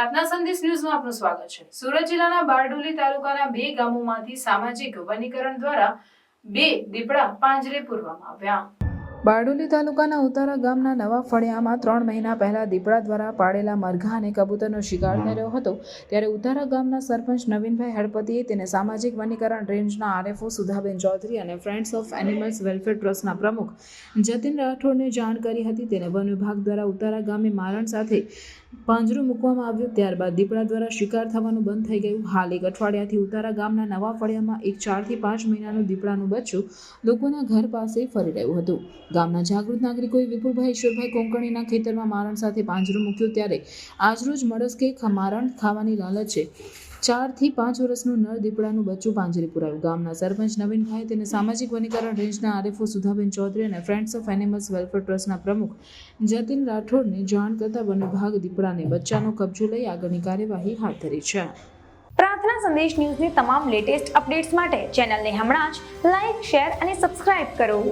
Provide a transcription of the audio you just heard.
પ્રાર્થના સંદેશ ન્યૂઝમાં આપનું સ્વાગત છે. સુરત જિલ્લાના બારડોલી તાલુકાના બે ગામોમાંથી સામાજિક વનીકરણ દ્વારા બે દીપડા પાંજરે પૂરવામાં આવ્યા. બારડોલી તાલુકાના ઉતારા ગામના નવા ફળિયામાં ત્રણ મહિના પહેલા દીપડા દ્વારા પાડેલા મરઘા અને કબૂતરનો શિકાર થયો હતો. ત્યારે ઉતારા ગામના સરપંચ નવીનભાઈ હળપતિએ તેને સામાજિક વનીકરણ રેન્જના આરએફઓ સુધાબેન ચૌધરી અને ફ્રેન્ડ્સ ઓફ એનિમલ્સ વેલફેર ટ્રસ્ટના પ્રમુખ જતીન રાઠોડને જાણ કરી હતી. તેને વન વિભાગ દ્વારા ઉતારા ગામે મારણ સાથે પાંજરું મૂકવામાં આવ્યું. ત્યારબાદ દીપડા દ્વારા શિકાર થવાનું બંધ થઈ ગયું. હાલ એક અઠવાડિયાથી ઉતારા ગામના નવા ફળિયામાં એક ચારથી પાંચ મહિનાનું દીપડાનું બચ્ચું લોકોના ઘર પાસે ફરી રહ્યું હતું. ગામના જાગૃત નાગરિકોએ વિપુલભાઈ, ઈશ્વરભાઈ કોંકણીના ખેતરમાં મારણ સાથે પાંજરું મૂક્યું ત્યારે આજરોજ મળસ્કે મારણ ખાવાની લાલચે ચારથી પાંચ વર્ષનું નર દીપડાનું બચ્ચું પાંજરે પુરાયું. ગામના સરપંચ નવીનભાઈ તેને સામાજિક વનીકરણ રેન્જના આરએફઓ સુધાબેન ચૌધરી અને ફ્રેન્ડ્સ ઓફ એનિમલ્સ વેલફેર ટ્રસ્ટના પ્રમુખ જતીન રાઠોડને જાણ કરતા વન વિભાગ દીપડાને બચ્ચાનો કબજો લઈ આગળની કાર્યવાહી હાથ ધરી છે. પ્રાર્થના સંદેશ ન્યૂઝની તમામ લેટેસ્ટ અપડેટ્સ માટે ચેનલને હમણાં જ લાઈક, શેર અને સબસ્ક્રાઇબ કરો.